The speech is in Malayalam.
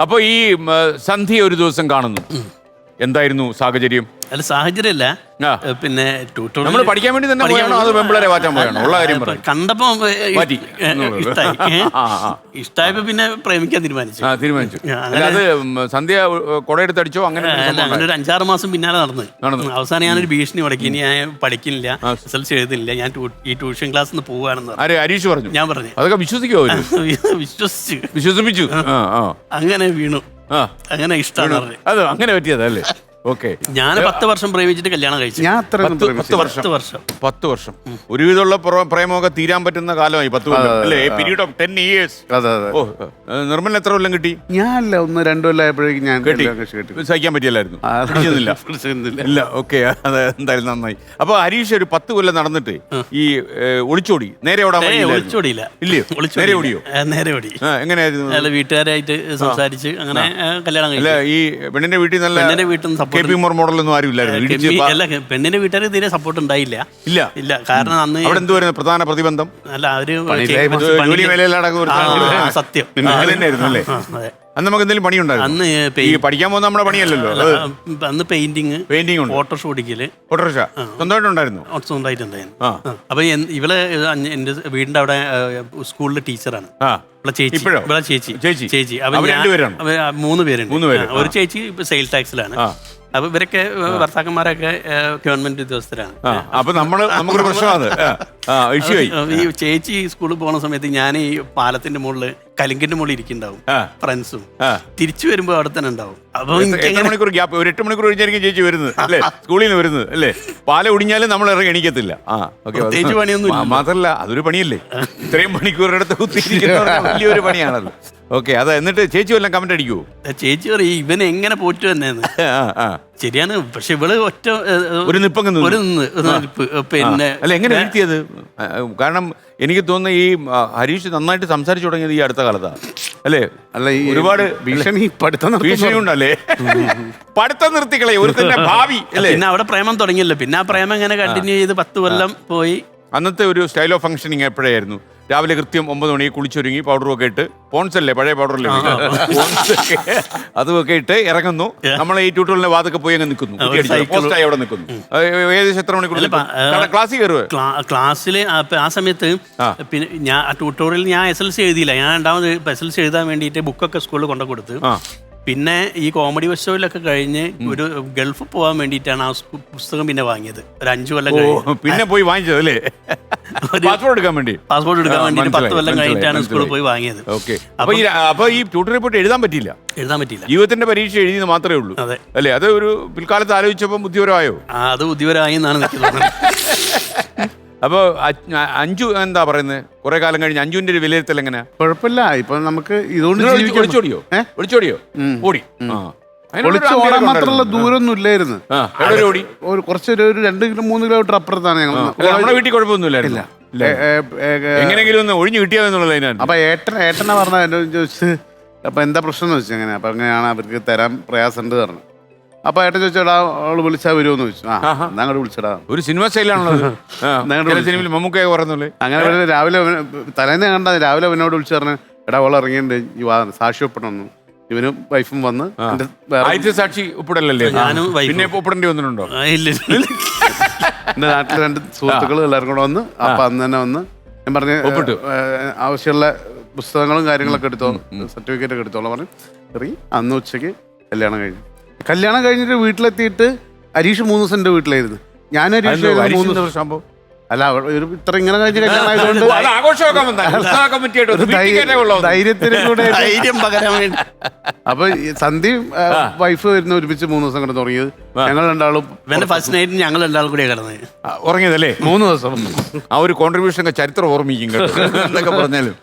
അപ്പൊ ഈ സന്ധ്യ ഒരു ദിവസം കാണുന്നു. എന്തായിരുന്നു സാഹചര്യം? അല്ല സാഹചര്യമല്ല. ആ. പിന്നെ ട്യൂട്ടോറിയൽ നമ്മൾ പഠിക്കാൻ വേണ്ടി തന്നെ പോയാണോ? അത് വെമ്പിളരെ മാറ്റാൻ പോയാണോ? ഉള്ള കാര്യം പറയും. കണ്ടപ്പോ ഏ, മാറ്റി. ഏ, ഇഷ്ടായി. ഏ? ആ, ആ. ഇഷ്ടായപ്പോ പിന്നെ പ്രേമിക്കാൻ തീരുമാനിച്ചു. ആ തീരുമാനിച്ചു. ആ, അല്ല അത് ഉം, സന്ധ്യ ഉം, കുടയെടുത്തടിച്ചോ? അങ്ങനെ ഒരു അല്ല സംഭവം അങ്ങനെ ഒരു അഞ്ചാറ് മാസം പിന്നാലെ നടന്ന് നടന്നു. അവസാനം ഞാനൊരു ഭീഷണി മുടക്കി ഇനി ഞാൻ പഠിക്കുന്നില്ല റിസൾട്ട് എഴുതുന്നില്ല. ഞാൻ ഈ ട്യൂഷൻ ക്ലാസ്സിൽ നിന്ന് പോവുകയാണെന്ന് പറഞ്ഞു. ആര് ഹരീഷ് പറഞ്ഞു? ഞാൻ പറഞ്ഞു. അതൊക്കെ വിശ്വസിക്കോ അവർ? വിശ്വസിച്ചു. വിശ്വസിപ്പിച്ചു? ആ ആ. അങ്ങനെ വീണു. ആ. അങ്ങനെ ഇഷ്ടമാണ് അത് അങ്ങനെ പറ്റിയതല്ലേ? ഓക്കെ. ഞാൻ പത്ത് വർഷം പ്രേമിച്ചിട്ട് കല്യാണം കഴിച്ചു. ഞാൻ അത്രയൊന്നും പത്ത് പ്രേമിച്ചില്ല. വർഷം. പത്ത് വർഷം. പത്ത് വർഷം. ഒരുവിധമുള്ള പ്രോ- പ്രേമമൊക്കെ തീരാൻ പറ്റുന്ന കാലമായി പത്ത് കൊല്ലം. അല്ലേ? പീരീഡ് ഓഫ് ടെൻ ഇയേഴ്സ് അതെ അതെ. ഓ നിർമ്മലിന് എത്ര കൊല്ലം കിട്ടി? ഞാനല്ല ഒന്ന് രണ്ടു കൊല്ലമായപ്പോഴേക്കും ഞാൻ കേട്ടി. കല്യാണം കഴിച്ച് കെട്ടി. സഹിക്കാൻ പറ്റിയല്ലായിരുന്നു ആ. ഇല്ല ഓക്കെ അത് എന്തായാലും നന്നായി. അപ്പൊ ഹരീഷ് ഒരു പത്ത് കൊല്ലം നടന്നിട്ട് ഈ ഏ, ഒളിച്ചോടി. നേരെ ഓടാൻ ഏയ് വഴിയില്ലായിരുന്നു. ഒളിച്ചോടിയില്ല. ഇല്ലയോ? നേരെ ഓടിയോ? ഏ, നേരെ ഓടി. ആ, എങ്ങനെയായിരുന്നു? അയാളെ വീട്ടുകാരായിട്ട് സംസാരിച്ച് അങ്ങനെ ഏ, കല്യാണം അല്ല കഴിച്ചു. ഈ പെണ്ണിന്റെ വീട്ടിൽ നല്ല പെണ്ണിന്റെ വീട്ടിൽ നിന്ന് കെ പി മോർ ആരും ഇല്ലായിരുന്നു. കെമ്മി- പാ- അല്ല പെണ്ണിന്റെ വീട്ടുകാർ തീരെ സപ്പോർട്ട് ഉണ്ടായില്ല. ഇല്ല. ഇല്ല കാരണം അന്ന് അവിടെ എന്തുവായിരുന്നു പ്രധാന പ്രതിബന്ധം? അല്ല അവർ സത്യം. അന്ന് നമുക്ക് എന്തെങ്കിലും പണിയുണ്ടായിരുന്നു? അന്ന് ഈ പഠിക്കാൻ പോകുന്ന നമ്മുടെ പണിയല്ലല്ലോ. അന്ന് പെയിന്റിങ് പെയിന്റിംഗ് ഉണ്ട്. ഫോട്ടോഷോ അടിക്കൽ ഓട്ടോറിക്ഷ സ്വന്തമായിട്ടുണ്ടായിരുന്നു? സ്വന്തമായിട്ടുണ്ടായിരുന്നു. അപ്പൊ ഇവളെ എന്റെ വീടിന്റെ അവിടെ സ്കൂളിലെ ടീച്ചറാണ്. ചേച്ചി? ചേച്ചി. ചേച്ചി. ചേച്ചി. മൂന്ന് പേരുണ്ട്. മൂന്ന് പേര്. ഒരു ചേച്ചി സെയിൽ ടാക്സിലാണ്. അപ്പൊ ഇവരൊക്കെ ഭർത്താക്കന്മാരൊക്കെ ഗവൺമെന്റ് ഉദ്യോഗസ്ഥരാണ്. അപ്പൊ നമ്മൾ നമുക്കൊരു പ്രശ്നമാണ് ഈ ചേച്ചി സ്കൂളിൽ പോണ സമയത്ത് ഞാൻ ഈ പാലത്തിന്റെ മുകളിൽ കലിങ്കിന്റെ മുകളിൽ ഇരിക്കുന്നുണ്ടാവും ഫ്രണ്ട്സും. തിരിച്ചു വരുമ്പോ അവിടെ തന്നെ ഉണ്ടാവും. അപ്പൊ മണിക്കൂർ ഗ്യാപ്പ്? ഒരു എട്ട് മണിക്കൂർ കഴിഞ്ഞായിരിക്കും ചേച്ചി വരുന്നത് അല്ലേ? സ്കൂളിൽ നിന്ന് വരുന്നത് അല്ലേ? പാല ഒടിഞ്ഞാലും നമ്മൾ ഇറങ്ങി എണീക്കത്തില്ല. പണിയൊന്നും. മാത്രല്ല അതൊരു പണിയല്ലേ? ഇത്രയും മണിക്കൂറിനടുത്ത് കുത്തിയിരിക്കുന്ന വലിയൊരു പണിയാണല്ലോ. ഓക്കെ അതെ എന്നിട്ട് ചേച്ചി വല്ലതും കമന്റ് അടിക്കൂ ചേച്ചി പറയും ഇവൻ എങ്ങനെ പോറ്റു തന്നെയെന്ന്. ശരിയാണ് പക്ഷെ ഇവൾ ഒറ്റ ഒരു നിപ്പങ്ങ് നിന്നു. ഒരു നിന്ന് ഒരു നിൽപ്പ്. പിന്നെ അല്ല എങ്ങനെ വീഴ്ത്തിയത്? കാരണം എനിക്ക് തോന്നുന്നു ഈ ആ, ഹരീഷ് നന്നായിട്ട് സംസാരിച്ചു തുടങ്ങിയത് ഈ അടുത്ത കാലത്താണ് അല്ലേ? അല്ല ഈ ഒരുപാട് ഭീഷണി പഠിത്തം ഭീഷണി ഭീഷണിയുണ്ടല്ലേ? പഠിത്തം നിർത്തിക്കളെ ഒരു ഭാവി അല്ലേ? പിന്നെ അവിടെ പ്രേമം തുടങ്ങിയല്ലോ. പിന്നെ ആ പ്രേമം ഇങ്ങനെ കണ്ടിന്യൂ ചെയ്ത് പത്ത് കൊല്ലം പോയി. അന്നത്തെ ഒരു സ്റ്റൈൽ ഓഫ് ഫംഗ്ഷനിങ് എപ്പോഴായിരുന്നു? രാവിലെ കൃത്യം ഒമ്പത് മണിക്ക് കുളിച്ചൊരുങ്ങി പൗഡറും ഒക്കെ ഇട്ട് പോൺസ് അല്ലേ? പഴയ പൗഡറല്ലേ പോൺസ് ഒക്കെ അതുമൊക്കെ ഇട്ട് ഇറങ്ങുന്നു. നമ്മൾ ഈ ട്യൂട്ടോറിന്റെ വാതൊക്കെ പോയി അങ്ങ് നിൽക്കുന്നു. പോസ്റ്റായി അവിടെ നിൽക്കുന്നു. ഏകദേശം എത്ര മണിക്കൂർ അല്ല, ക്ലാസ്സിൽ കയറുക ക്ലാസ്സിൽ ആ സമയത്ത്. പിന്നെ ഞാൻ ട്യൂട്ടോറിയൽ ഞാൻ എസ് എൽ സി എഴുതിയില്ല. ഞാൻ രണ്ടാമത് എസ് എൽ സി എഴുതാൻ വേണ്ടിയിട്ട് ബുക്കൊക്കെ സ്കൂളിൽ കൊണ്ടു കൊടുത്ത് പിന്നെ ഈ കോമഡി ഫെസ്റ്റിവലൊക്കെ കഴിഞ്ഞ് ഒരു ഗൾഫ് പോകാൻ വേണ്ടിയിട്ടാണ് ആ പുസ്തകം പിന്നെ വാങ്ങിയത്. ഒരു അഞ്ചു കൊല്ലം കഴിഞ്ഞ്. പിന്നെ പോയി വാങ്ങിച്ചത് അല്ലേ? പാസ്പോർട്ട് എടുക്കാൻ വേണ്ടി. പാസ്പോർട്ട് എടുക്കാൻ വേണ്ടി പത്ത് കൊല്ലം കഴിഞ്ഞിട്ടാണ് സ്കൂളിൽ പോയി വാങ്ങിയത്. അപ്പൊ ഈ അപ്പൊ ഈ ട്യൂട്ടർ റിപ്പോർട്ട് എഴുതാൻ പറ്റിയില്ല? എഴുതാൻ പറ്റില്ല ജീവിതത്തിന്റെ പരീക്ഷ എഴുതിയത് മാത്രമേ ഉള്ളൂ. അതെ. അല്ലേ? അത് ഒരു പിൽക്കാലത്ത് ആലോചിച്ചപ്പോൾ ബുദ്ധിപരമായോ? ആ, അത് ബുദ്ധിപരമായി എന്നാണ് എനിക്ക് തോന്നുന്നത്. അപ്പൊ അ- അഞ്ചു എന്താ പറയുന്നത്? കുറെ കാലം കഴിഞ്ഞ് അഞ്ചുവിന്റെ ഒരു വിലയിരുത്തൽ എങ്ങനെ കുഴപ്പമില്ല. ഇപ്പൊ നമുക്ക് ഇതുകൊണ്ട് ഒളിച്ചോടിയോ ഒളിച്ചോടിയോ ഓടി. ഒളിച്ച് ഓടാൻ മാത്രമുള്ള ദൂരമൊന്നും ഇല്ലായിരുന്നു. ഓടി? ഒരു കുറച്ചൊരു ഒരു രണ്ട് കിലോ മൂന്ന് കിലോമീറ്റർ അപ്പുറത്താണ് ഞങ്ങൾ. നമ്മുടെ വീട്ടിൽ കുഴപ്പമൊന്നുമില്ലായിരുന്നു ഇല്ല. എങ്ങനെയെങ്കിലും ഒന്ന് ഒഴിഞ്ഞു കിട്ടിയാന്നുള്ളത് അതിനകത്ത് അപ്പൊ ഏട്ടൻ ഏട്ടനെ പറഞ്ഞ എന്നോട് ചോദിച്ചു അപ്പൊ എന്താ പ്രശ്നം എന്ന് വെച്ചാൽ അങ്ങനെ. അപ്പൊ അങ്ങനെയാണ് അവർക്ക് തരാൻ പ്രയാസമുണ്ട് പറഞ്ഞു. അപ്പൊ ഏട്ടൻ ചോദിച്ചടാ അവൾ വിളിച്ചാ വരുമോന്ന് ചോദിച്ചു. ആ എന്നാ അങ്ങോട്ട് വിളിച്ചടാ. ഒരു സിനിമ സ്റ്റൈലാണുള്ളത് സിനിമയിൽ മമ്മൂക്കയെ പറയുന്നുള്ളേ അങ്ങനെ രാവിലെ തലേന്ന് കണ്ട രാവിലെ അവനോട് വിളിച്ചു പറഞ്ഞു എടാ അവൾ ഇറങ്ങിയിട്ടുണ്ട് ഈ വാ സാക്ഷി ഒപ്പിടണം ഇവനും വൈഫും വന്ന് ആദ്യത്തെ സാക്ഷി ഒപ്പിടലല്ലേ ഞാനും വൈഫും. പിന്നെ ഒപ്പിടേണ്ടി വന്നിട്ടുണ്ടോ? ഇല്ല. എന്റെ നാട്ടിലെ രണ്ട് സുഹൃത്തുക്കൾ എല്ലാവരും കൂടെ വന്ന് അപ്പൊ അന്ന് തന്നെ വന്ന് ഞാൻ പറഞ്ഞു ഒപ്പിട്ടു. ആവശ്യമുള്ള പുസ്തകങ്ങളും കാര്യങ്ങളൊക്കെ എടുത്തോ സർട്ടിഫിക്കറ്റ് ഒക്കെ എടുത്തോളാം പറഞ്ഞു ഇറങ്ങി. അന്ന് ഉച്ചയ്ക്ക് കല്യാണം കഴിഞ്ഞു. കല്യാണം കഴിഞ്ഞിട്ട് വീട്ടിലെത്തിയിട്ട് അരീഷ് മൂന്ന് ദിവസം എന്റെ വീട്ടിലായിരുന്നു. ഞാൻ ഹരീഷ് അതെന്തോ മൂന്ന് ദിവസം. സംഭവം? അല്ല ഒരു ഇത്ര ഇങ്ങനെ കഴിഞ്ഞ കല്യാണം ആയതുകൊണ്ട്. ധൈര്യത്തിന് കൂടെ അപ്പൊ സന്ധി വൈഫ് വരുന്ന ഒരുമിച്ച് മൂന്ന് ദിവസം കിടന്ന് തുടങ്ങിയത് ഞങ്ങൾ രണ്ടാളും ഫസ്റ്റ് നൈറ്റ് ഞങ്ങൾ രണ്ടാളും കൂടിയാണ് കിടന്നത്. ഉറങ്ങിയതല്ലേ? മൂന്ന് ദിവസം. ആ ഒരു കോൺട്രിബ്യൂഷൻ ഒക്കെ ചരിത്രം ഓർമ്മിക്കും കേട്ടോ. എന്തൊക്കെ പറഞ്ഞാലും.